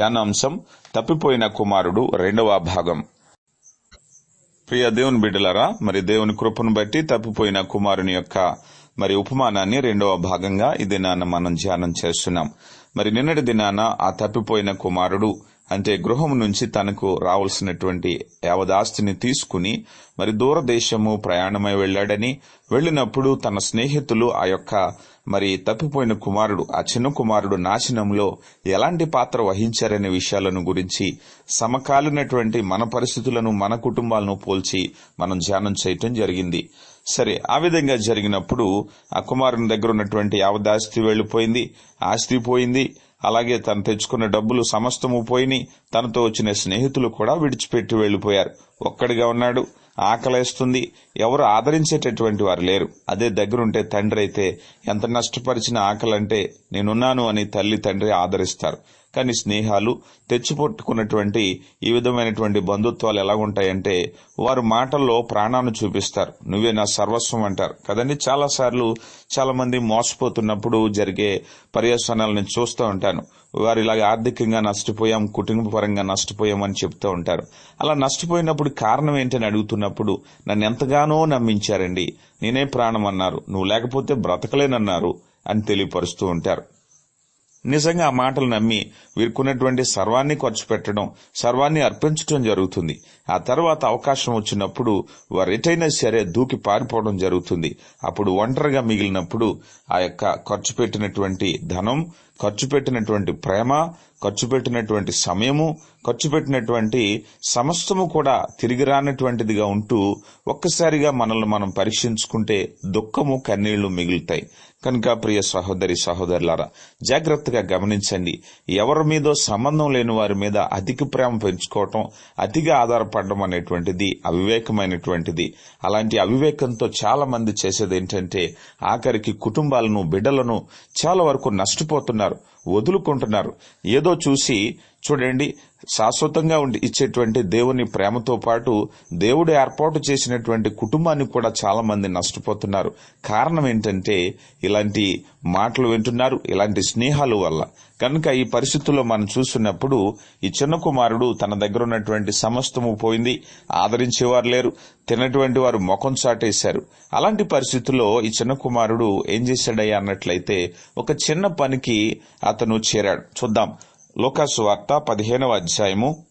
ధ్యానాంశం తప్పిపోయిన కుమారుడు రెండవ భాగం. ప్రియ దేవుని బిడ్డలారా మరి దేవుని కృపను బట్టి తప్పిపోయిన కుమారుని యొక్క మరి ఉపమానాన్ని రెండవ భాగంగా ఈ దినాన మనం ధ్యానం చేస్తున్నాం. మరి నిన్నటి దినాన ఆ తప్పిపోయిన కుమారుడు అంటే గృహం నుంచి తనకు రావాల్సినటువంటి యావదాస్తిని తీసుకుని మరి దూరదేశము ప్రయాణమై వెళ్ళాడని వెళ్ళినప్పుడు తన స్నేహితులు ఆ యొక్క మరి తప్పిపోయిన కుమారుడు ఆ చిన్న కుమారుడు నాశనంలో ఎలాంటి పాత్ర వహించారనే విషయాలను గురించి సమకాలీనటువంటి మన పరిస్థితులను మన కుటుంబాలను పోల్చి మనం ధ్యానం చేయటం జరిగింది. సరే ఆ విధంగా జరిగినప్పుడు ఆ కుమారుని దగ్గర ఉన్నటువంటి యావదాస్తి వెళ్ళిపోయింది ఆస్తి పోయింది అలాగే తను తెచ్చుకున్న డబ్బులు సమస్తము పోయినాయి తనతో వచ్చిన స్నేహితులు కూడా విడిచిపెట్టి వెళ్ళిపోయారు ఒక్కడిగా ఉన్నాడు. ఆకలేస్తుంది. ఎవరు ఆదరించేటటువంటి వారు లేరు. అదే దగ్గరుంటే తండ్రి అయితే ఎంత నష్టపరిచిన ఆకలంటే నేనున్నాను అని తల్లి తండ్రి ఆదరిస్తారు. కానీ స్నేహాలు తెచ్చిపొట్టుకున్నటువంటి ఈ విధమైనటువంటి బంధుత్వాలు ఎలా ఉంటాయంటే వారు మాటల్లో ప్రాణాన్ని చూపిస్తారు. నువ్వే నా సర్వస్వం అంటారు. కదండి చాలాసార్లు చాలామంది చాలా మంది మోసపోతున్నప్పుడు జరిగే పర్యవసానాలను చూస్తూ ఉంటాను. వారు ఇలాగ ఆర్థికంగా నష్టపోయాం కుటుంబ పరంగా నష్టపోయాం అని చెప్తూ ఉంటారు. అలా నష్టపోయినప్పుడు కారణం ఏంటని అడుగుతున్నప్పుడు నన్ను ఎంతగానో నమ్మించారండి. నేనే ప్రాణం అన్నారు. నువ్వు లేకపోతే బ్రతకలేనన్నారు అని తెలియపరుస్తూ ఉంటారు. నిజంగా ఆ మాటలు నమ్మి వీరుకున్నటువంటి సర్వాన్ని ఖర్చు పెట్టడం సర్వాన్ని అర్పించడం జరుగుతుంది. ఆ తర్వాత అవకాశం వచ్చినప్పుడు వారు ఎటైనా సరే దూకి పారిపోవడం జరుగుతుంది. అప్పుడు ఒంటరిగా మిగిలినప్పుడు ఆ యొక్క ఖర్చు పెట్టినటువంటి ధనం ఖర్చు పెట్టినటువంటి ప్రేమ ఖర్చు పెట్టినటువంటి సమయము ఖర్చు పెట్టినటువంటి సమస్తము కూడా తిరిగి రానటువంటిదిగా ఉంటూ ఒక్కసారిగా మనల్ని మనం పరీక్షించుకుంటే దుఃఖము కన్నీళ్ళు మిగులుతాయి. కనుక ప్రియ సహోదరి సహోదరులారా జాగ్రత్తగా గమనించండి. ఎవరి మీదో సంబంధం లేని వారి మీద అధిక ప్రేమ పెంచుకోవటం అతిగా ఆధారపడడం అనేటువంటిది అవివేకమైనటువంటిది. అలాంటి అవివేకంతో చాలా మంది చేసేది ఏంటంటే ఆఖరికి కుటుంబాలను బిడ్డలను చాలా వరకు నష్టపోతున్నారు వదులుకుంటున్నారు. ఏదో చూసి చూడండి శాశ్వతంగా ఉండి ఇచ్చేటువంటి దేవుని ప్రేమతో పాటు దేవుడు ఏర్పాటు చేసినటువంటి కుటుంబాన్ని కూడా చాలా మంది నష్టపోతున్నారు. కారణం ఏంటంటే ఇలాంటి మాటలు వింటున్నారు ఇలాంటి స్నేహాలు వల్ల. కనుక ఈ పరిస్థితుల్లో మనం చూస్తున్నప్పుడు ఈ చిన్న కుమారుడు తన దగ్గర ఉన్నటువంటి సమస్తము పోయింది ఆదరించేవారు లేరు తినటువంటి వారు ముఖం చాటేశారు. అలాంటి పరిస్థితుల్లో ఈ చిన్న కుమారుడు ఏం చేశాడయ్యా అన్నట్లయితే ఒక చిన్న పనికి అతను చేరాడు. చూద్దాం. లోకాసు వార్త పదిహేనవ అధ్యాయము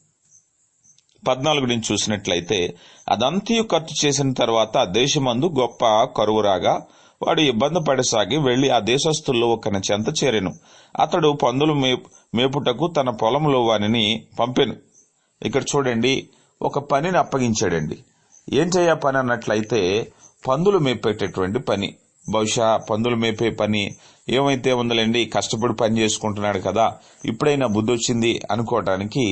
పద్నాలుగు నుంచి చూసినట్లయితే అదంతయు ఖర్చు చేసిన తర్వాత దేశమందు గొప్ప కరువు రాగా వాడు ఇబ్బంది పడసాగి వెళ్ళి ఆ దేశస్థుల్లో ఒకని చెంత చేరెను. అతడు పందులు మేపుటకు తన పొలంలో వానిని పంపెను. ఇక్కడ చూడండి ఒక పనిని అప్పగించాడండి. ఏంటయ్యా పని అన్నట్లయితే పందులు మేపేటటువంటి పని. బహుశా పందులు మేపే పని ఏమైతే ఉందలేండి కష్టపడి పని చేసుకుంటున్నాడు కదా ఇప్పుడైనా బుద్ధి వచ్చింది అనుకోవటానికి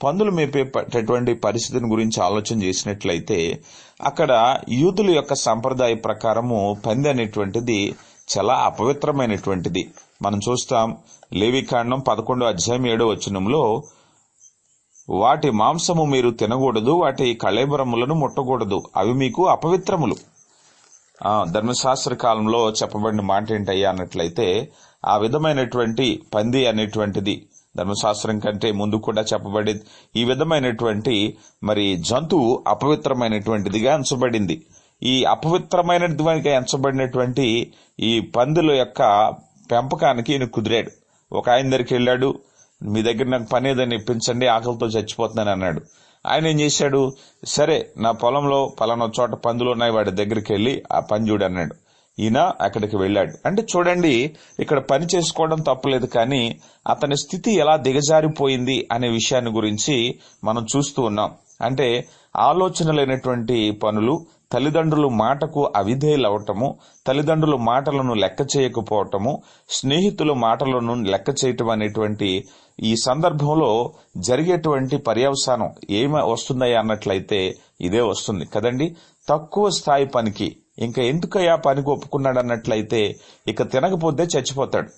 పందులు మేపేటటువంటి పరిస్థితిని గురించి ఆలోచన చేసినట్లయితే అక్కడ యూదుల యొక్క సంప్రదాయ ప్రకారము పంది అనేటువంటిది చాలా అపవిత్రమైనటువంటిది. మనం చూస్తాం లేవికాండం పదకొండో అధ్యాయం ఏడో వచనంలో వాటి మాంసము మీరు తినకూడదు వాటి కళేబరములను ముట్టకూడదు అవి మీకు అపవిత్రములు. ధర్మశాస్త్ర కాలంలో చెప్పబడిన మాట ఏంటయ్యా అన్నట్లయితే ఆ విధమైనటువంటి పంది అనేటువంటిది ధర్మశాస్త్రం కంటే ముందు కూడా చెప్పబడి ఈ విధమైనటువంటి మరి జంతువు అపవిత్రమైనటువంటిదిగా ఎంచబడింది. ఈ అపవిత్రమైనదిగా ఎంచబడినటువంటి ఈ పందుల యొక్క పెంపకానికి ఈయన కుదిరాడు. ఒక ఆయన దగ్గరికి వెళ్ళాడు మీ దగ్గర నాకు పని ఏదని ఇప్పించండి ఆకలితో చచ్చిపోతున్నాను అన్నాడు. ఆయన ఏం చేశాడు? సరే నా పొలంలో పలానా చోట పందులు ఉన్నాయి వాడి దగ్గరికి వెళ్ళి ఆ పని చూడు అన్నాడు. ఈయన అక్కడికి వెళ్ళాడు. అంటే చూడండి ఇక్కడ పని చేసుకోవడం తప్పలేదు కానీ అతని స్థితి ఎలా దిగజారిపోయింది అనే విషయాన్ని గురించి మనం చూస్తూ ఉన్నాం. అంటే ఆలోచన లేనటువంటి పనులు తల్లిదండ్రులు మాటకు అవిధేయులవటము తల్లిదండ్రులు మాటలను లెక్క చేయకపోవటము స్నేహితుల మాటలను లెక్క చేయటం అనేటువంటి ఈ సందర్భంలో జరిగేటువంటి పర్యవసానం ఏమి వస్తుందయ్యా అన్నట్లయితే ఇదే వస్తుంది కదండి? తక్కువ స్థాయి పనికి. ఇంకా ఎందుకయ్యా పనికి ఒప్పుకున్నాడు అన్నట్లయితే ఇక తినకపోతే చచ్చిపోతాడు.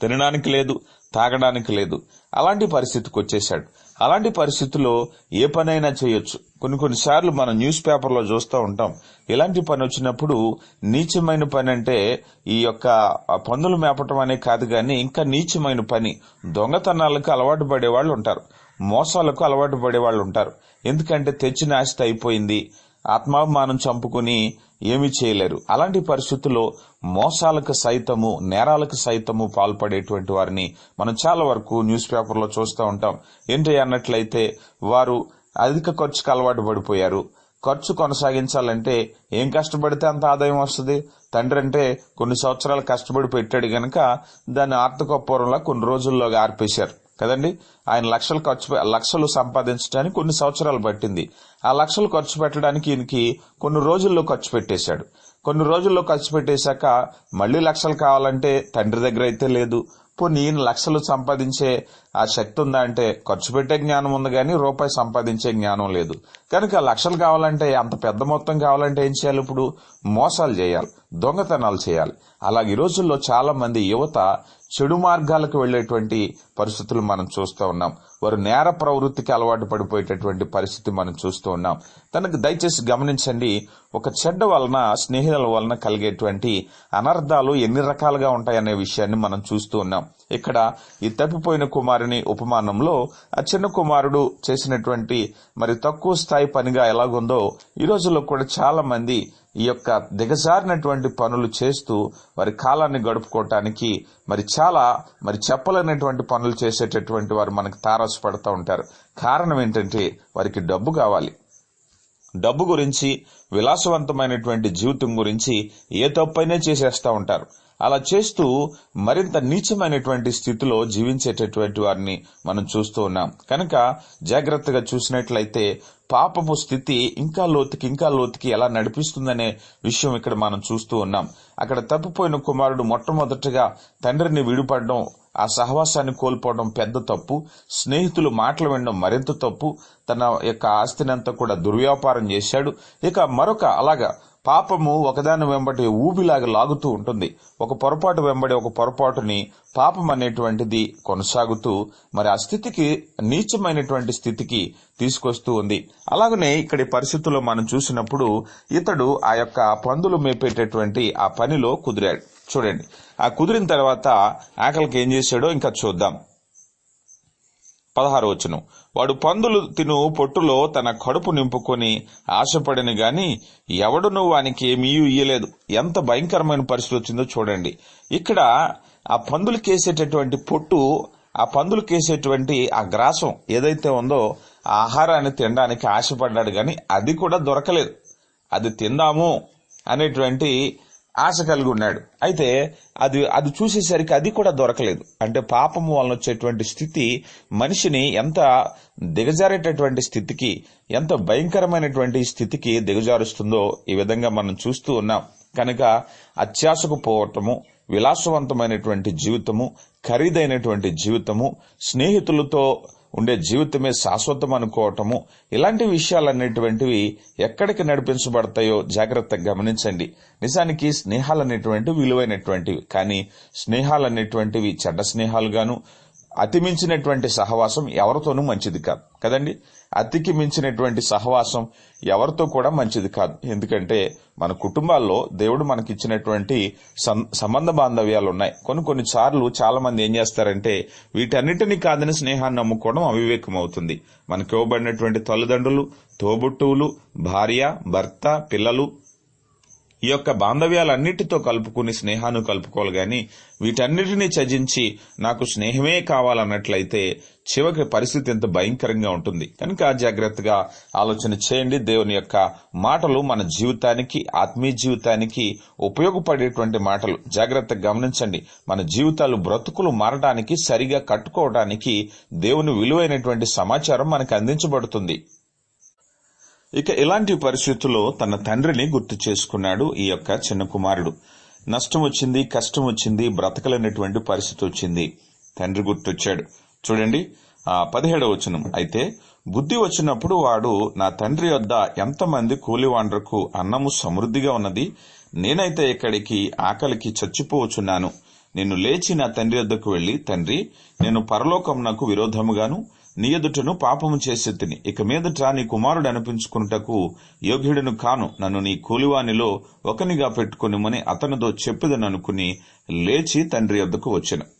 తినడానికి లేదు. తాగడానికి లేదు. అలాంటి పరిస్థితికి వచ్చేసాడు అలాంటి పరిస్థితుల్లో ఏ పనైనా చేయొచ్చు. కొన్ని కొన్నిసార్లు మనం న్యూస్ పేపర్లో చూస్తూ ఉంటాం. ఇలాంటి పని వచ్చినప్పుడు నీచమైన పని అంటే ఈ యొక్క పందులు మేపటం అనే కాదు కానీ ఇంకా నీచమైన పని. దొంగతనాలకు అలవాటు పడే వాళ్ళు ఉంటారు. మోసాలకు అలవాటు పడే వాళ్ళు ఉంటారు. ఎందుకంటే తెచ్చిన ఆస్తి అయిపోయింది. ఆత్మాభిమానం చంపుకుని ఏమీ చేయలేరు. అలాంటి పరిస్థితుల్లో మోసాలకు సైతము నేరాలకు సైతము పాల్పడేటువంటి వారిని మనం చాలా వరకు న్యూస్ పేపర్లో చూస్తూ ఉంటాం. ఏంటి అన్నట్లయితే వారు అధిక ఖర్చుకు అలవాటు పడిపోయారు. ఖర్చు కొనసాగించాలంటే ఏం కష్టపడితే అంత ఆదాయం వస్తుంది? తండ్రి అంటే కొన్ని సంవత్సరాలు కష్టపడి పెట్టాడు గనక దాన్ని ఆర్థిక పూర్వంలో కొన్ని రోజుల్లోగా ఆర్పేశారు. కదండి? ఆయన లక్షలు ఖర్చు పె- లక్షలు సంపాదించడానికి కొన్ని సంవత్సరాలు పట్టింది. ఆ లక్షలు ఖర్చు పెట్టడానికి ఈయనకి కొన్ని రోజుల్లో ఖర్చు పెట్టేశాడు. కొన్ని రోజుల్లో ఖర్చు పెట్టేశాక మళ్ళీ లక్షలు కావాలంటే తండ్రి దగ్గర అయితే లేదు. పోనీ ఈయన లక్షలు సంపాదించే ఆ శక్తి ఉందా అంటే ఖర్చు పెట్టే జ్ఞానం ఉంది కానీ రూపాయి సంపాదించే జ్ఞానం లేదు. కనుక లక్షలు కావాలంటే అంత పెద్ద మొత్తం కావాలంటే ఏం చేయాలి ఇప్పుడు? మోసాలు చేయాలి. దొంగతనాలు చేయాలి. అలాగే ఈ రోజుల్లో చాలా మంది యువత చెడు మార్గాలకు వెళ్ళేటువంటి పరిస్థితులు మనం చూస్తూ ఉన్నాం. వారు నేర ప్రవృత్తికి అలవాటు పడిపోయేటటువంటి పరిస్థితి మనం చూస్తూ ఉన్నాం. తనకు దయచేసి గమనించండి ఒక చెడ్డ వలన స్నేహితుల వలన కలిగేటువంటి అనర్థాలు ఎన్ని రకాలుగా ఉంటాయనే విషయాన్ని మనం చూస్తూ ఉన్నాం. ఇక్కడ ఈ తప్పిపోయిన కుమారుని ఉపమానంలో ఆ చిన్న కుమారుడు చేసినటువంటి మరి తక్కువ స్థాయి పనిగా ఎలాగుందో ఈ రోజుల్లో కూడా చాలా మంది ఈ యొక్క దిగజారినటువంటి పనులు చేస్తూ వారి కాలాన్ని గడుపుకోవటానికి మరి చాలా మరి చెప్పలేనటువంటి పనులు చేసేటటువంటి వారు మనకు తారసపడుతూ ఉంటారు. కారణం ఏంటంటే వారికి డబ్బు కావాలి. డబ్బు గురించి విలాసవంతమైనటువంటి జీవితం గురించి ఏ తప్పైనా చేసేస్తూ ఉంటారు. అలా చేస్తూ మరింత నీచమైనటువంటి స్థితిలో జీవించేటటువంటి వారిని మనం చూస్తూ ఉన్నాం. కనుక జాగ్రత్తగా చూసినట్లయితే పాపము స్థితి ఇంకా లోతుకి ఇంకా లోతుకి ఎలా నడిపిస్తుందనే విషయం ఇక్కడ మనం చూస్తూ ఉన్నాం. అక్కడ తప్పిపోయిన కుమారుడు మొట్టమొదటిగా తండ్రిని విడిపడడం ఆ సహవాసాన్ని కోల్పోవడం పెద్ద తప్పు. స్నేహితులు మాటలు వినడం మరింత తప్పు. తన యొక్క ఆస్తినంతా కూడా దుర్వ్యాపారం చేశాడు. ఇక మరొక అలాగా పాపము ఒకదాని వెంబడి ఊబిలాగా లాగుతూ ఉంటుంది. ఒక పొరపాటు వెంబడి ఒక పొరపాటుని పాపం అనేటువంటిది కొనసాగుతూ మరి ఆ స్థితికి నీచమైనటువంటి స్థితికి తీసుకొస్తూ ఉంది. అలాగనే ఇక్కడి పరిస్థితుల్లో మనం చూసినప్పుడు ఇతడు ఆ యొక్క పందులు మేపేటటువంటి ఆ పనిలో కుదిరాడు. చూడండి. ఆ కుదిరిన తర్వాత ఆకలికి ఏం చేశాడో ఇంకా చూద్దాం. పదహారు వచ్చును వాడు పందులు తిను పొట్టులో తన కడుపు నింపుకొని ఆశపడిన గాని ఎవడును వానికి ఏమీ ఇయ్యలేదు. ఎంత భయంకరమైన పరిస్థితి వచ్చిందో చూడండి. ఇక్కడ ఆ పందులు కేసేటటువంటి పొట్టు ఆ పందులు కేసేటువంటి ఆ గ్రాసం ఏదైతే ఉందో ఆ ఆహారాన్ని తినడానికి ఆశపడ్డాడు కానీ అది కూడా దొరకలేదు. అది తిందాము అనేటువంటి ఆశ కలిగి ఉన్నాడు. అయితే అది అది చూసేసరికి అది కూడా దొరకలేదు. అంటే పాపము వలన వచ్చేటువంటి స్థితి మనిషిని ఎంత దిగజారేటటువంటి స్థితికి ఎంత భయంకరమైనటువంటి స్థితికి దిగజారుస్తుందో ఈ విధంగా మనం చూస్తూ ఉన్నాం. కనుక అత్యాశకు పోవటము విలాసవంతమైనటువంటి జీవితము ఖరీదైనటువంటి జీవితము స్నేహితులతో ఉండే జీవితమే శాశ్వతం అనుకోవటము. ఇలాంటి విషయాలనేటువంటివి ఎక్కడికి నడిపించబడతాయో జాగ్రత్తగా గమనించండి. నిజానికి స్నేహాలు అనేటువంటివి విలువైనటువంటివి. కానీ స్నేహాలు అనేటువంటివి చెడ్డ స్నేహాలుగాను అతిమించినటువంటి సహవాసం ఎవరితోనూ మంచిది కాదు. కదండి? అతికి మించినటువంటి సహవాసం ఎవరితో కూడా మంచిది కాదు. ఎందుకంటే మన కుటుంబాల్లో దేవుడు మనకిచ్చినటువంటి సం- సంబంధ బాంధవ్యాలు ఉన్నాయి కొన్ని కొన్ని సార్లు చాలా మంది ఏం చేస్తారంటే వీటన్నిటినీ కాదని స్నేహాన్ని నమ్ముకోవడం అవివేకం అవుతుంది మనకి ఇవ్వబడినటువంటి తల్లిదండ్రులు తోబుట్టువులు భార్య భర్త పిల్లలు ఈ యొక్క బాంధవ్యాలన్నిటితో కలుపుకుని స్నేహాన్ని కలుపుకోవాలి గాని వీటన్నిటినీ త్యజించి నాకు స్నేహమే కావాలన్నట్లయితే చివరికి పరిస్థితి ఎంత భయంకరంగా ఉంటుంది. కనుక జాగ్రత్తగా ఆలోచన చేయండి. దేవుని యొక్క మాటలు మన జీవితానికి ఆత్మీయ జీవితానికి ఉపయోగపడేటువంటి మాటలు. జాగ్రత్తగా గమనించండి. మన జీవితాలు బ్రతుకులు మారడానికి సరిగా కట్టుకోవడానికి దేవుని విలువైనటువంటి సమాచారం మనకు అందించబడుతుంది. ఇక ఇలాంటి పరిస్థితుల్లో తన తండ్రిని గుర్తు చేసుకున్నాడు ఈ యొక్క చిన్న కుమారుడు. నష్టం వచ్చింది కష్టం వచ్చింది బ్రతకలేనటువంటి పరిస్థితి వచ్చింది. తండ్రి గుర్తొచ్చాడు. చూడండి. ఆ పదిహేడవ వచనం. అయితే బుద్ధి వచ్చినప్పుడు వాడు నా తండ్రి వద్ద ఎంతమంది కూలివాండ్రకు అన్నము సమృద్ధిగా ఉన్నది. నేనైతే ఇక్కడికి ఆకలికి చచ్చిపోవచ్చున్నాను. నేను లేచి నా తండ్రి వద్దకు వెళ్ళి తండ్రి నేను పరలోకమునకు విరోధముగాను నీ ఎదుటను పాపము చేసి తిని ఇక మీదట నీ కుమారుడు అనిపించుకున్నటకు యోగ్యుడను కాను. నన్ను నీ కూలివానిలో ఒకనిగా పెట్టుకునిమని అతనితో చెప్పిదని అనుకుని లేచి తండ్రి వద్దకు వచ్చాను.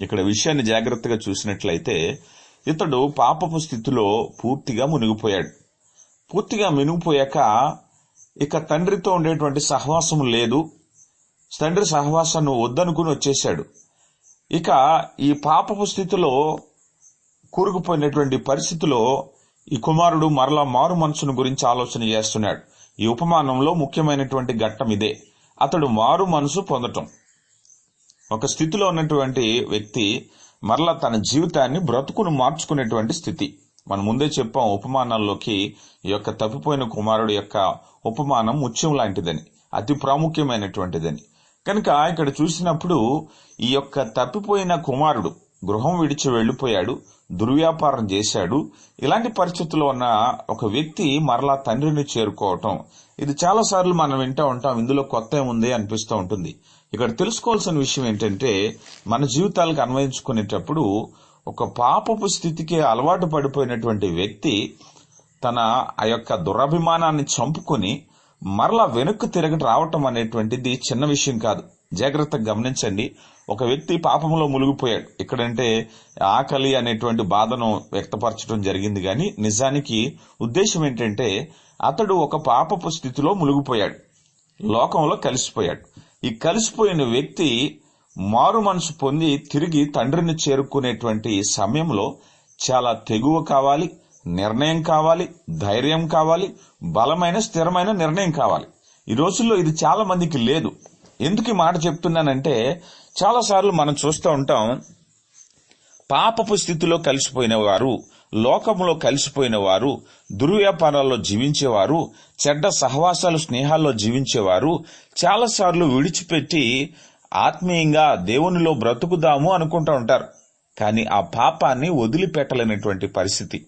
ఇక్కడ విషయాన్ని జాగ్రత్తగా చూసినట్లయితే ఇతడు పాపపు స్థితిలో పూర్తిగా మునిగిపోయాడు. పూర్తిగా మునిగిపోయాక ఇక తండ్రితో ఉండేటువంటి సహవాసం లేదు. తండ్రి సహవాసాన్ని వద్దనుకుని వచ్చేశాడు. ఇక ఈ పాపపు స్థితిలో కూరుకుపోయినటువంటి పరిస్థితిలో ఈ కుమారుడు మరలా మారు మనసును గురించి ఆలోచన చేస్తున్నాడు. ఈ ఉపమానంలో ముఖ్యమైనటువంటి ఘట్టం ఇదే. అతడు మారు మనసు పొందటం. ఒక స్థితిలో ఉన్నటువంటి వ్యక్తి మరలా తన జీవితాన్ని బ్రతుకును మార్చుకునేటువంటి స్థితి. మనం ముందే చెప్పాం ఉపమానాల్లోకి ఈ యొక్క తప్పిపోయిన కుమారుడు యొక్క ఉపమానం ముత్యం లాంటిదని అతి ప్రాముఖ్యమైనటువంటిదని. కనుక ఇక్కడ చూసినప్పుడు ఈ యొక్క తప్పిపోయిన కుమారుడు గృహం విడిచి వెళ్ళిపోయాడు దుర్వ్యాపారం చేశాడు. ఇలాంటి పరిస్థితుల్లో ఉన్న ఒక వ్యక్తి మరలా తండ్రిని చేరుకోవటం. ఇది చాలా సార్లు మనం వింటూ ఉంటాం ఇందులో కొత్త ఏముంది అనిపిస్తూ ఉంటుంది. ఇక్కడ తెలుసుకోవాల్సిన విషయం ఏంటంటే మన జీవితాలకు అన్వయించుకునేటప్పుడు ఒక పాపపు స్థితికి అలవాటు పడిపోయినటువంటి వ్యక్తి తన ఆ యొక్క దురభిమానాన్ని చంపుకొని మరలా వెనక్కు తిరగటి రావటం అనేటువంటిది చిన్న విషయం కాదు. జాగ్రత్తగా గమనించండి. ఒక వ్యక్తి పాపంలో మునిగిపోయాడు. ఇక్కడంటే ఆకలి అనేటువంటి బాధను వ్యక్తపరచడం జరిగింది కానీ నిజానికి ఉద్దేశం ఏంటంటే అతడు ఒక పాపపు స్థితిలో మునిగిపోయాడు. లోకంలో కలిసిపోయాడు. ఈ కలిసిపోయిన వ్యక్తి మారు మనసు పొంది తిరిగి తండ్రిని చేరుకునేటువంటి సమయంలో చాలా తెగువ కావాలి నిర్ణయం కావాలి ధైర్యం కావాలి బలమైన స్థిరమైన నిర్ణయం కావాలి. ఈ రోజుల్లో ఇది చాలా మందికి లేదు. ఎందుకు ఈ మాట చెప్తున్నానంటే చాలా సార్లు మనం చూస్తూ ఉంటాం పాపపు స్థితిలో కలిసిపోయిన వారు లోకంలో కలిసిపోయిన వారు దుర్వ్యాపారాల్లో జీవించేవారు చెడ్డ సహవాసాలు స్నేహాల్లో జీవించేవారు చాలాసార్లు విడిచిపెట్టి ఆత్మీయంగా దేవునిలో బ్రతుకుదాము అనుకుంటూ ఉంటారు. కానీ ఆ పాపాన్ని వదిలిపెట్టలేనటువంటి పరిస్థితి.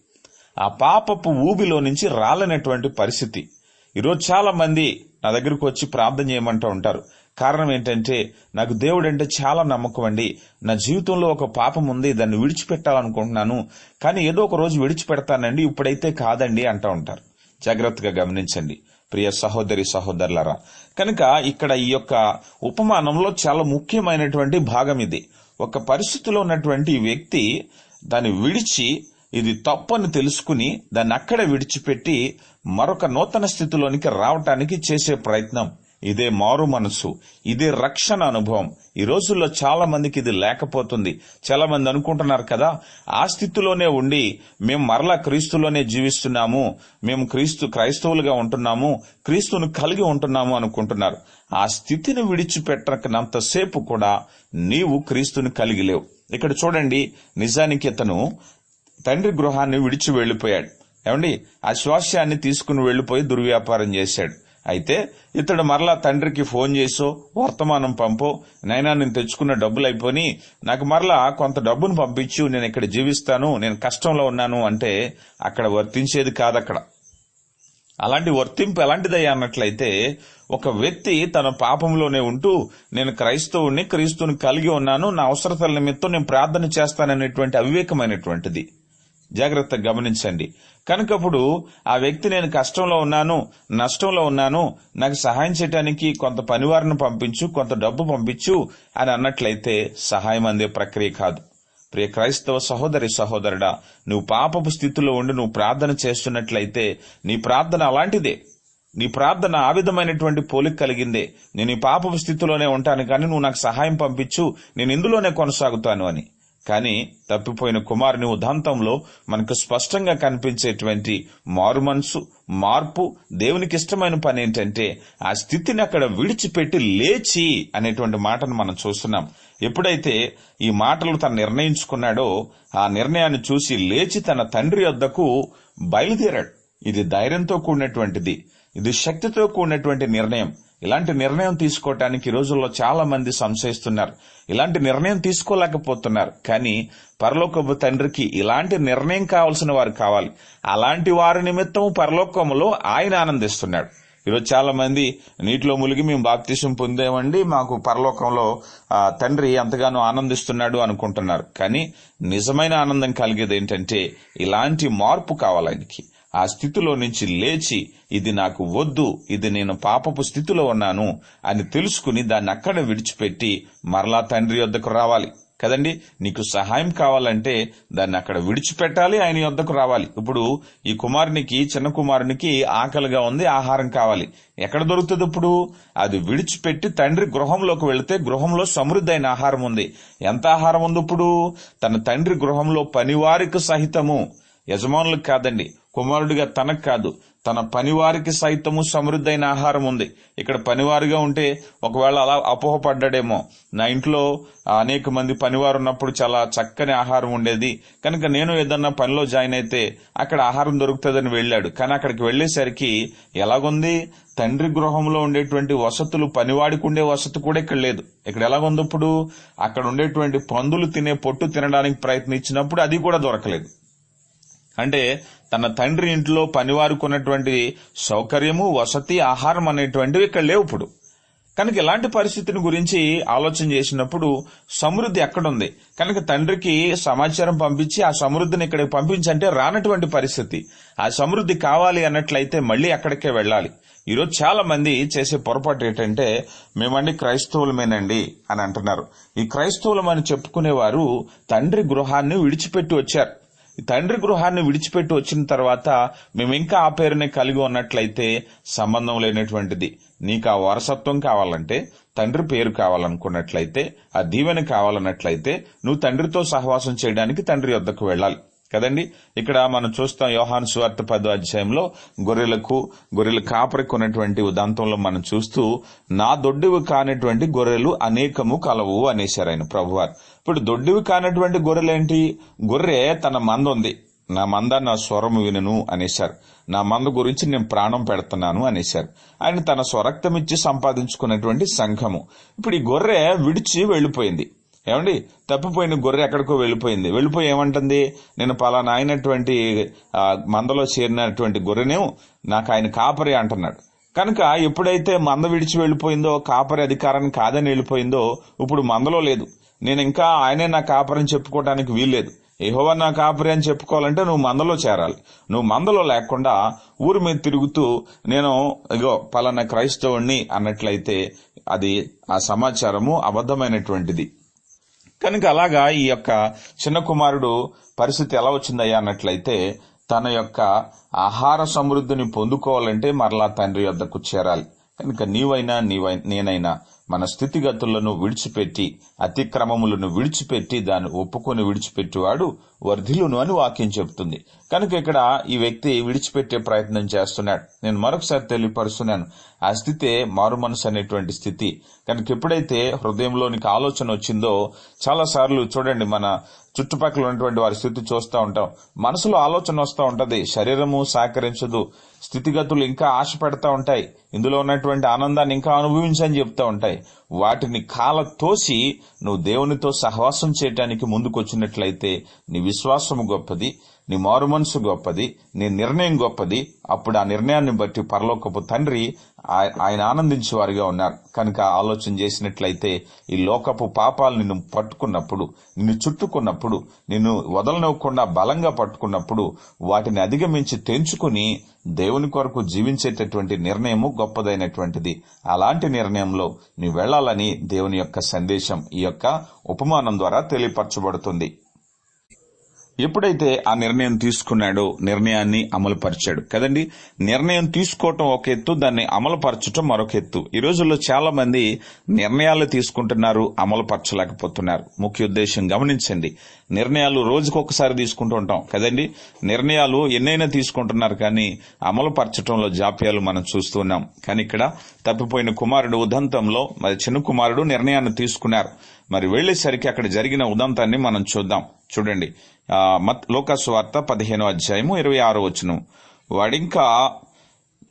ఆ పాపపు ఊబిలో నుంచి రాలనటువంటి పరిస్థితి. ఈరోజు చాలా మంది నా దగ్గరకు వచ్చి ప్రార్థన చేయమంటూ ఉంటారు. కారణం ఏంటంటే నాకు దేవుడు అంటే చాలా నమ్మకం అండి. నా జీవితంలో ఒక పాపం ఉంది దాన్ని విడిచిపెట్టాలనుకుంటున్నాను. కానీ ఏదో ఒక రోజు విడిచిపెడతానండి ఇప్పుడైతే కాదండి అంటూ ఉంటారు. జాగ్రత్తగా గమనించండి ప్రియ సహోదరి సహోదరులరా. కనుక ఇక్కడ ఈ యొక్క ఉపమానంలో చాలా ముఖ్యమైనటువంటి భాగం ఇది. ఒక పరిస్థితిలో ఉన్నటువంటి వ్యక్తి దాన్ని విడిచి ఇది తప్పని తెలుసుకుని దాన్ని అక్కడే విడిచిపెట్టి మరొక నూతన స్థితిలోనికి రావటానికి చేసే ప్రయత్నం. ఇదే మారు మనసు ఇదే రక్షణ అనుభవం. ఈ రోజుల్లో చాలా మందికి ఇది లేకపోతుంది. చాలా మంది అనుకుంటున్నారు కదా ఆ స్థితిలోనే ఉండి మేము మరలా క్రీస్తులోనే జీవిస్తున్నాము మేము క్రీస్తు క్రైస్తవులుగా ఉంటున్నాము క్రీస్తును కలిగి ఉంటున్నాము అనుకుంటున్నారు. ఆ స్థితిని విడిచిపెట్టకనంతసేపు కూడా నీవు క్రీస్తుని కలిగి లేవు. ఇక్కడ చూడండి నిజానికి ఇతను తండ్రి గృహాన్ని విడిచి వెళ్ళిపోయాడు ఏమండి? ఆ శ్వాస్యాన్ని తీసుకుని వెళ్ళిపోయి దుర్వ్యాపారం చేశాడు. అయితే ఇతడు మరలా తండ్రికి ఫోన్ చేసో వర్తమానం పంపో నైనా నేను తెచ్చుకున్న డబ్బులు అయిపోయి నాకు మరలా కొంత డబ్బును పంపించు నేను ఇక్కడ జీవిస్తాను నేను కష్టంలో ఉన్నాను అంటే అక్కడ వర్తించేది కాదక్కడ. అలాంటి వర్తింపు ఎలాంటిదయ్యా అన్నట్లయితే ఒక వ్యక్తి తన పాపంలోనే ఉంటూ నేను క్రైస్తవుని క్రీస్తుని కలిగి ఉన్నాను నా అవసరతల నిమిత్తం నేను ప్రార్థన చేస్తాననేటువంటి అవివేకమైనటువంటిది. జాగ్రత్తగా గమనించండి. కనుకప్పుడు ఆ వ్యక్తి నేను కష్టంలో ఉన్నాను నష్టంలో ఉన్నాను నాకు సహాయం చేయడానికి కొంత పనివారిని పంపించు కొంత డబ్బు పంపించు అని అన్నట్లయితే సహాయం అందే ప్రక్రియ కాదు. ప్రియ క్రైస్తవ సహోదరి సహోదరుడా నువ్వు పాపపు స్థితిలో ఉండి నువ్వు ప్రార్థన చేస్తున్నట్లయితే నీ ప్రార్థన అలాంటిదే. నీ ప్రార్థన ఆ విధమైనటువంటి పోలిక కలిగిందే. నేను ఈ పాపపు స్థితిలోనే ఉంటాను కానీ నువ్వు నాకు సహాయం పంపించు నేను ఇందులోనే కొనసాగుతాను అని. కానీ తప్పిపోయిన కుమారుని ఉదాంతంలో మనకు స్పష్టంగా కనిపించేటువంటి మారు మనసు మార్పు దేవునికి ఇష్టమైన పని ఏంటంటే ఆ స్థితిని అక్కడ విడిచిపెట్టి లేచి అనేటువంటి మాటను మనం చూస్తున్నాం. ఎప్పుడైతే ఈ మాటలు తను నిర్ణయించుకున్నాడో ఆ నిర్ణయాన్ని చూసి లేచి తన తండ్రి వద్దకు బయలుదేరాడు. ఇది ధైర్యంతో కూడినటువంటిది. ఇది శక్తితో కూడినటువంటి నిర్ణయం. ఇలాంటి నిర్ణయం తీసుకోవటానికి ఈ రోజుల్లో చాలా మంది సంశయిస్తున్నారు. ఇలాంటి నిర్ణయం తీసుకోలేకపోతున్నారు. కానీ పరలోకపు తండ్రికి ఇలాంటి నిర్ణయం కావాల్సిన వారు కావాలి. అలాంటి వారి నిమిత్తం పరలోకములో ఆయన ఆనందిస్తున్నాడు. ఈరోజు చాలా మంది నీటిలో మునిగి మేము బాప్తిసం పొందామండి. మాకు పరలోకంలో తండ్రి ఎంతగానో ఆనందిస్తున్నాడు అనుకుంటున్నారు. కానీ నిజమైన ఆనందం కలిగేది ఏంటంటే ఇలాంటి మార్పు కావాలి ఆయనకి. ఆ స్థితిలో నుంచి లేచి ఇది నాకు వద్దు ఇది నేను పాపపు స్థితిలో ఉన్నాను అని తెలుసుకుని దాన్ని అక్కడ విడిచిపెట్టి మరలా తండ్రి వద్దకు రావాలి. కదండి? నీకు సహాయం కావాలంటే దాన్ని అక్కడ విడిచిపెట్టాలి ఆయన యొద్దకు రావాలి. ఇప్పుడు ఈ కుమారునికి చిన్న కుమారునికి ఆకలిగా ఉంది ఆహారం కావాలి. ఎక్కడ దొరుకుతుంది ఇప్పుడు? అది విడిచిపెట్టి తండ్రి గృహంలోకి వెళితే గృహంలో సమృద్ధి అయిన ఆహారం ఉంది. ఎంత ఆహారం ఉంది ఇప్పుడు? తన తండ్రి గృహంలో పనివారికి సహితము. యజమానులకు కాదండి కుమారుడిగా తనకు కాదు తన పనివారికి సైతము సమృద్ధైన ఆహారం ఉంది. ఇక్కడ పనివారిగా ఉంటే ఒకవేళ అలా అపోహపడ్డాడేమో. నా ఇంట్లో అనేక మంది పనివారు ఉన్నప్పుడు చాలా చక్కని ఆహారం ఉండేది. కనుక నేను ఏదన్నా పనిలో జాయిన్ అయితే అక్కడ ఆహారం దొరుకుతుందని వెళ్ళాడు. కానీ అక్కడికి వెళ్ళేసరికి ఎలాగుంది? తండ్రి గృహంలో ఉండేటువంటి వసతులు పనివాడికి ఉండే వసతి కూడా ఇక్కడ లేదు. ఇక్కడ ఎలాగుంది ఇప్పుడు? అక్కడ ఉండేటువంటి పందులు తినే పొట్టు తినడానికి ప్రయత్నించినప్పుడు అది కూడా దొరకలేదు. అంటే తన తండ్రి ఇంట్లో పనివారికి ఉన్నటువంటి సౌకర్యము వసతి ఆహారం అనేటువంటివి ఇక్కడ లేవు ఇప్పుడు. కనుక ఇలాంటి పరిస్థితిని గురించి ఆలోచన చేసినప్పుడు సమృద్ధి ఎక్కడుంది? కనుక తండ్రికి సమాచారం పంపించి ఆ సమృద్ధిని ఇక్కడికి పంపించంటే రానటువంటి పరిస్థితి. ఆ సమృద్ధి కావాలి అన్నట్లయితే మళ్ళీ అక్కడికే వెళ్ళాలి. ఈరోజు చాలా మంది చేసే పొరపాటు ఏంటంటే మేమండి క్రైస్తవులమేనండి అని అంటున్నారు. ఈ క్రైస్తవులమని చెప్పుకునేవారు తండ్రి గృహాన్ని విడిచిపెట్టి వచ్చారు. తండ్రి గృహాన్ని విడిచిపెట్టి వచ్చిన తర్వాత మేము ఇంకా ఆ పేరునే కలిగి ఉన్నట్లయితే సంబంధం లేనటువంటిది. నీకు ఆ వారసత్వం కావాలంటే తండ్రి పేరు కావాలనుకున్నట్లయితే ఆ దీవెన కావాలన్నట్లయితే నువ్వు తండ్రితో సహవాసం చేయడానికి తండ్రి వద్దకు వెళ్ళాలి. కదండి? ఇక్కడ మనం చూస్తాం యోహాన్ సువార్త పదో అధ్యాయంలో గొర్రెలకు గొర్రెల కాపరికి ఉన్నటువంటి ఉదాంతంలో మనం చూస్తూ నా దొడ్డివి కానటువంటి గొర్రెలు అనేకము కలవు అనేశారు ఆయన ప్రభువారు. ఇప్పుడు దొడ్డివి కానటువంటి గొర్రెలేంటి? గొర్రె తన మంద ఉంది నా మంద నా స్వరము వినను అనేశారు. నా మంద గురించి నేను ప్రాణం పెడుతున్నాను అనేశారు. ఆయన తన స్వరక్తం ఇచ్చి సంపాదించుకున్నటువంటి సంఘము. ఇప్పుడు ఈ గొర్రె విడిచి వెళ్ళిపోయింది. ఏమండి? తప్పిపోయిన గొర్రె ఎక్కడికో వెళ్ళిపోయింది. వెళ్ళిపోయి ఏమంటుంది? నేను పలానా అయినటువంటి మందలో చేరినటువంటి గొర్రెనేమో నాకు ఆయన కాపరి అంటున్నాడు. కనుక ఎప్పుడైతే మంద విడిచి వెళ్ళిపోయిందో కాపరి అధికారాన్ని కాదని వెళ్ళిపోయిందో ఇప్పుడు మందలో లేదు. నేను ఇంకా ఆయనే నా కాపరిని చెప్పుకోవడానికి వీల్లేదు. ఏహోవా నా కాపరి అని చెప్పుకోవాలంటే నువ్వు మందలో చేరాలి. నువ్వు మందలో లేకుండా ఊరి మీద తిరుగుతూ నేను ఇగో పలానా క్రైస్తవుణ్ణి అన్నట్లయితే అది ఆ సమాచారము అబద్ధమైనటువంటిది. కనుక అలాగా ఈ యొక్క చిన్న కుమారుడు పరిస్థితి ఎలా వచ్చిందయ్యా అన్నట్లయితే తన యొక్క ఆహార సమృద్ధిని పొందుకోవాలంటే మరలా తండ్రి వద్దకు చేరాలి. కనుక నీవైనా నీవై నేనైనా మన స్థితిగతులను విడిచిపెట్టి అతిక్రమములను విడిచిపెట్టి దాన్ని ఒప్పుకొని విడిచిపెట్టేవాడు వర్ధిలును అని వాక్యం చెబుతుంది. కనుక ఇక్కడ ఈ వ్యక్తి విడిచిపెట్టే ప్రయత్నం చేస్తున్నాడు. నేను మరొకసారి తెలియపరుస్తున్నాను. ఆ స్థితే మారు మనసు అనేటువంటి స్థితి. కనుక ఎప్పుడైతే హృదయంలోనికి ఆలోచన వచ్చిందో చాలా సార్లు చూడండి మన చుట్టుపక్కల ఉన్నటువంటి వారి స్థితి చూస్తూ ఉంటాం. మనసులో ఆలోచన వస్తూ ఉంటది. శరీరము సహకరించదు. స్థితిగతులు ఇంకా ఆశ పెడతా ఉంటాయి. ఇందులో ఉన్నటువంటి ఆనందాన్ని ఇంకా అనుభవించని చెప్తా ఉంటాయి. వాటిని కాల తోసి నువ్వు దేవునితో సహవాసం చేయటానికి ముందుకొచ్చినట్లయితే నీ విశ్వాసము గొప్పది. నీ మారు మనసు గొప్పది నీ నిర్ణయం గొప్పది. అప్పుడు ఆ నిర్ణయాన్ని బట్టి పరలోకపు తండ్రి ఆయన ఆనందించే వారిగా ఉన్నారు. కనుక ఆలోచన చేసినట్లయితే ఈ లోకపు పాపాలు నిన్ను పట్టుకున్నప్పుడు నిన్ను చుట్టుకున్నప్పుడు నిన్ను వదలనివ్వకుండా బలంగా పట్టుకున్నప్పుడు వాటిని అధిగమించి తెంచుకుని దేవుని కొరకు జీవించేటటువంటి నిర్ణయము గొప్పదైనటువంటిది. అలాంటి నిర్ణయంలో నీ వెళ్ళాలని దేవుని యొక్క సందేశం ఈ యొక్క ఉపమానం ద్వారా తెలియపరచబడుతుంది. ఎప్పుడైతే ఆ నిర్ణయం తీసుకున్నాడో నిర్ణయాన్ని అమలుపరిచాడు. కదండి? నిర్ణయం తీసుకోవటం ఒక ఎత్తు దాన్ని అమలుపరచటం మరొక ఎత్తు. ఈ రోజుల్లో చాలా మంది నిర్ణయాలు తీసుకుంటున్నారు అమలుపరచలేకపోతున్నారు. ముఖ్య ఉద్దేశం గమనించండి. నిర్ణయాలు రోజుకొకసారి తీసుకుంటూ ఉంటాం. కదండి? నిర్ణయాలు ఎన్నైనా తీసుకుంటున్నారు కానీ అమలుపరచటంలో జాప్యాలు మనం చూస్తున్నాం కానీ ఇక్కడ తప్పిపోయిన కుమారుడు ఉదంతంలో మరి చిన్న కుమారుడు నిర్ణయాన్ని తీసుకున్నారు. మరి వెళ్ళేసరికి అక్కడ జరిగిన ఉదంతాన్ని మనం చూద్దాం. చూడండి. మత్ లోకాసు పదిహేనో అధ్యాయము ఇరవై ఆరో వచనం. వాడింకా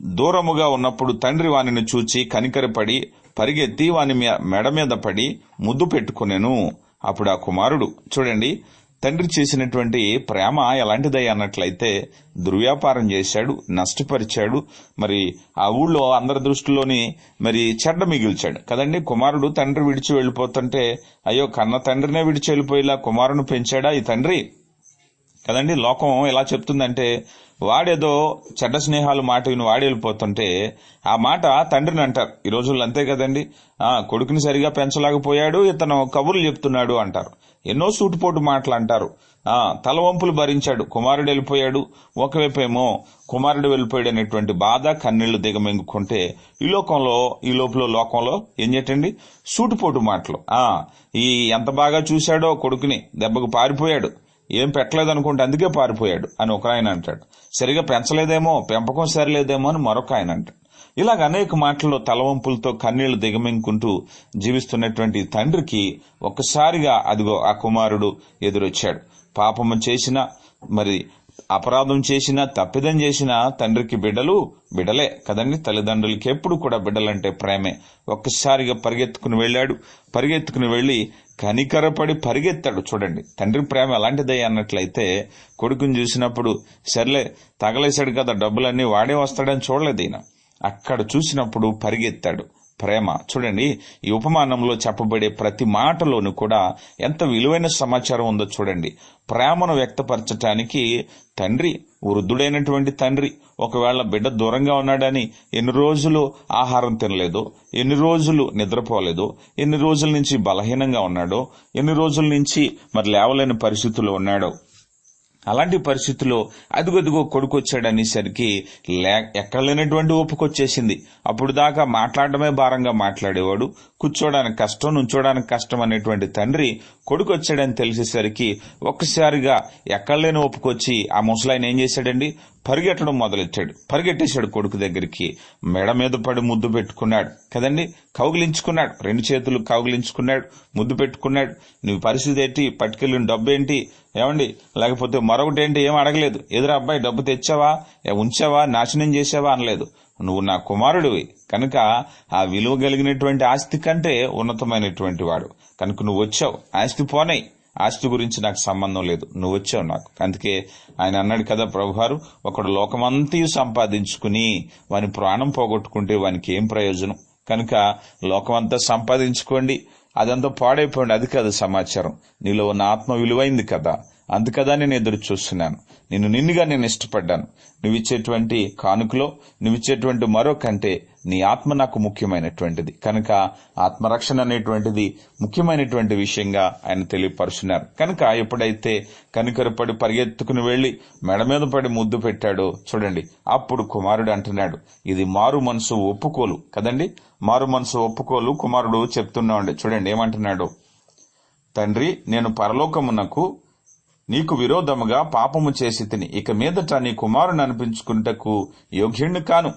దూరముగా ఉన్నప్పుడు తండ్రి వానిని చూచి కనికరపడి పరిగెత్తి వాని మెడ మీద పడి ముద్దు పెట్టుకునేను. అప్పుడు ఆ కుమారుడు చూడండి తండ్రి చేసినటువంటి ప్రేమ ఎలాంటిదై అన్నట్లయితే దుర్వ్యాపారం చేశాడు నష్టపరిచాడు మరి ఆ ఊళ్ళో అందరి దృష్టిలోని మరి చెడ్డ మిగిల్చాడు. కదండి? కుమారుడు తండ్రి విడిచి వెళ్ళిపోతుంటే అయ్యో కన్న తండ్రినే విడిచి వెళ్ళిపోయేలా కుమారుని పెంచాడా ఈ తండ్రి? కదండి? లోకం ఎలా చెప్తుందంటే వాడేదో చెడ్డ స్నేహాలు మాట విని వాడి వెళ్ళిపోతుంటే ఆ మాట తండ్రిని అంటారు. ఈ రోజుల్లో అంతే కదండి? కొడుకుని సరిగా పెంచలేకపోయాడు ఇతను కబుర్లు చెప్తున్నాడు అంటారు. ఎన్నో సూటుపోటు మాటలు అంటారు. ఆ తలవంపులు భరించాడు. కుమారుడు వెళ్ళిపోయాడు. ఒకవైపేమో కుమారుడు వెళ్ళిపోయాడు అనేటువంటి బాధ కన్నీళ్ళు దిగమింగుకుంటే ఈ లోకంలో ఈ లోపల లోకంలో ఏం చేయటండి సూటుపోటు మాటలు. ఆ ఈ ఎంత బాగా చూశాడో కొడుకుని దెబ్బకు పారిపోయాడు. ఏం పెట్టలేదు అనుకుంటే అందుకే పారిపోయాడు అని ఒక ఆయన అంటాడు. సరిగా పెంచలేదేమో పెంపకం సరిలేదేమో అని మరొక ఆయన అంటాడు. ఇలాగ అనేక మాటల్లో తలవంపులతో కన్నీళ్ళు దిగమింగుకుంటూ జీవిస్తున్నటువంటి తండ్రికి ఒక్కసారిగా అదిగో ఆ కుమారుడు ఎదురొచ్చాడు. పాపము చేసిన మరి అపరాధం చేసిన తప్పిదం చేసిన తండ్రికి బిడ్డలు బిడలే కదండి. తల్లిదండ్రులకి ఎప్పుడు కూడా బిడ్డలంటే ప్రేమే. ఒక్కసారిగా పరిగెత్తుకుని వెళ్ళాడు. పరిగెత్తుకుని వెళ్ళి కనికరపడి పరిగెత్తాడు. చూడండి తండ్రి ప్రేమ ఎలాంటిదే అన్నట్లయితే కొడుకుని చూసినప్పుడు సర్లే తగలేశాడు కదా డబ్బులన్నీ వాడే వస్తాడని చూడలేదు ఈయన. అక్కడ చూసినప్పుడు పరిగెత్తాడు. ప్రేమ. చూడండి ఈ ఉపమానంలో చెప్పబడే ప్రతి మాటలోనూ కూడా ఎంత విలువైన సమాచారం ఉందో చూడండి. ప్రేమను వ్యక్తపరచటానికి తండ్రి వృద్ధుడైనటువంటి తండ్రి ఒకవేళ బిడ్డ దూరంగా ఉన్నాడని ఎన్ని రోజులు ఆహారం తినలేదో ఎన్ని రోజులు నిద్రపోలేదో ఎన్ని రోజుల నుంచి బలహీనంగా ఉన్నాడో ఎన్ని రోజుల నుంచి మరి లేవలేని పరిస్థితుల్లో ఉన్నాడో అలాంటి పరిస్థితుల్లో అదిగదిగో కొడుకు వచ్చాడు లే ఎక్కడ లేనటువంటి ఒప్పుకొచ్చేసింది అప్పుడు దాకా మాట్లాడడమే భారంగా మాట్లాడేవాడు. కూర్చోడానికి కష్టం నుంచోడానికి కష్టం అనేటువంటి తండ్రి కొడుకు వచ్చాడని తెలిసేసరికి ఒక్కసారిగా ఎక్కడలేని ఒప్పుకొచ్చి ఆ ముసలాయన ఏం చేశాడండి? పరిగెట్టడం మొదలెట్టాడు. పరిగెట్టేశాడు కొడుకు దగ్గరికి. మెడ మీద పడి ముద్దు పెట్టుకున్నాడు. కదండి? కౌగిలించుకున్నాడు. రెండు చేతులు కౌగిలించుకున్నాడు. ముద్దు పెట్టుకున్నాడు. నీ పరిస్థితి ఏంటి? పట్టుకెళ్ళిన డబ్బు ఏంటి ఏమండి? లేకపోతే మరొకటి ఏంటి ఏం అడగలేదు. ఎదురు అబ్బాయి డబ్బు తెచ్చావా? ఏ ఉంచావా? నాశనం చేసావా? అనలేదు. నువ్వు నా కుమారుడివి. కనుక ఆ విలువ కలిగినటువంటి ఆస్తి కంటే ఉన్నతమైనటువంటి వాడు. కనుక నువ్వు వచ్చావు. ఆస్తి పోనాయి ఆస్తి గురించి నాకు సంబంధం లేదు. నువ్వు వచ్చావు నాకు. అందుకే ఆయన అన్నాడు కదా ప్రభువారు ఒకడు లోకమంతయు సంపాదించుకుని వాని ప్రాణం పోగొట్టుకుంటే వానికి ఏం ప్రయోజనం? కనుక లోకమంతా సంపాదించుకోండి. అదంతా పాడైపోయింది. అది కాదు సమాచారం. నీలో ఉన్న ఆత్మ విలువైంది కదా. అందుకదా నేను ఎదురు చూస్తున్నాను. నిన్ను నిన్నుగా నేను ఇష్టపడ్డాను. నువ్వు ఇచ్చేటువంటి కానుకలో నువ్వు ఇచ్చేటువంటి మరో కంటే నీ ఆత్మ నాకు ముఖ్యమైనటువంటిది. కనుక ఆత్మరక్షణ అనేటువంటిది ముఖ్యమైనటువంటి విషయంగా ఆయన తెలియపరుచున్నారు కనుక ఎప్పుడైతే కనికరపడి పరిగెత్తుకుని వెళ్ళి మెడ మీద పడి ముద్దు పెట్టాడో చూడండి అప్పుడు కుమారుడు అంటున్నాడు ఇది మారు మనసు ఒప్పుకోలు కదండి? మారు మనసు ఒప్పుకోలు కుమారుడు చెప్తున్నాడు. చూడండి ఏమంటున్నాడు తండ్రి నేను పరలోకమునకు నీకు విరోధముగా పాపము చేసి తిని ఇక మీదట నీ కుమారుని అనిపించుకుంటకు యోగ్యుణ్ణి కాను.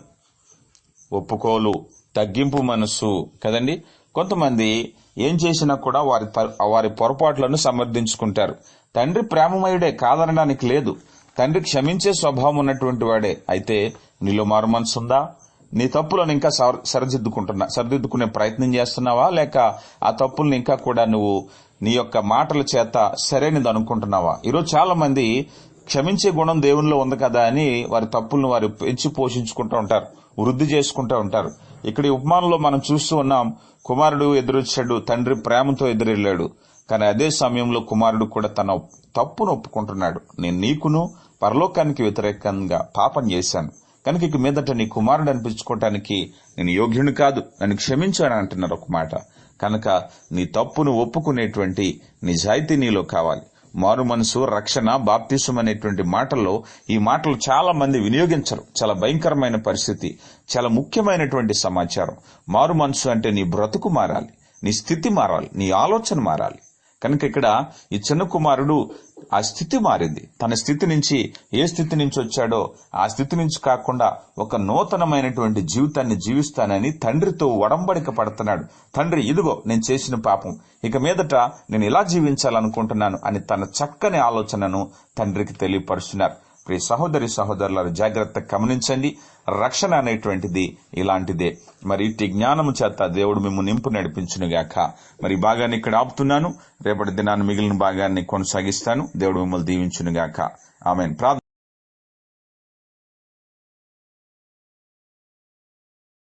ఒప్పుకోలు తగ్గింపు మనస్సు కదండి? కొంతమంది ఏం చేసినా కూడా వారి వారి పొరపాట్లను సమర్థించుకుంటారు. తండ్రి ప్రేమమయుడే కాదనడానికి లేదు. తండ్రి క్షమించే స్వభావం ఉన్నటువంటి వాడే. అయితే నీలో మారు మనసు ఉందా నీ తప్పులను ఇంకా సరిదిద్దుకుంటున్నా సరిదిద్దుకునే ప్రయత్నం చేస్తున్నావా? లేక ఆ తప్పుల్ని ఇంకా కూడా నువ్వు నీ యొక్క మాటల చేత సరైనది అనుకుంటున్నావా? ఈరోజు చాలా మంది క్షమించే గుణం దేవునిలో ఉంది కదా అని వారి తప్పులను వారు పెంచి పోషించుకుంటూ ఉంటారు వృద్ధి చేసుకుంటూ ఉంటారు. ఇక్కడ ఉపమానంలో మనం చూస్తూ ఉన్నాం కుమారుడు ఎదురొచ్చాడు తండ్రి ప్రేమతో ఎదురెళ్ళాడు. కానీ అదే సమయంలో కుమారుడు కూడా తన తప్పును ఒప్పుకుంటున్నాడు. నేను నీకును పరలోకానికి వ్యతిరేకంగా పాపం చేశాను. కనుక ఇక మీదట నీ కుమారుడు అనిపించుకోవటానికి నేను యోగ్యుని కాదు. నన్ను క్షమించు అని అంటున్నారు ఒక మాట. కనుక నీ తప్పును ఒప్పుకునేటువంటి నిజాయితీ నీలో కావాలి. మారు మనసు రక్షణ బాప్తిసం అనేటువంటి మాటల్లో ఈ మాటలు చాలా మంది వినియోగించరు. చాలా భయంకరమైన పరిస్థితి. చాలా ముఖ్యమైనటువంటి సమాచారం. మారు మనసు అంటే నీ బ్రతుకు మారాలి. నీ స్థితి మారాలి. నీ ఆలోచన మారాలి. కనుక ఇక్కడ ఈ చిన్న కుమారుడు ఆ స్థితి మారింది. తన స్థితి నుంచి ఏ స్థితి నుంచి వచ్చాడో ఆ స్థితి నుంచి కాకుండా ఒక నూతనమైనటువంటి జీవితాన్ని జీవిస్తానని తండ్రితో ఒడంబడిక పడుతున్నాడు. తండ్రి ఇదిగో నేను చేసిన పాపం. ఇక మీదట నేను ఇలా జీవించాలనుకుంటున్నాను అని తన చక్కని ఆలోచనను తండ్రికి తెలియపరుస్తున్నారు. ప్రియ సహోదరి సహోదరుల జాగ్రత్త గమనించండి. రక్షణ అనేటువంటిది ఇలాంటిదే. మరి ఇట్టి జ్ఞానము చేత దేవుడు మేము నింపు నడిపించునుగాక మరి భాగాన్ని ఇక్కడ ఆపుతున్నాను. రేపటి దినాన్ని మిగిలిన భాగాన్ని కొనసాగిస్తాను. దేవుడు మిమ్మల్ని దీవించునుగాక ఆమె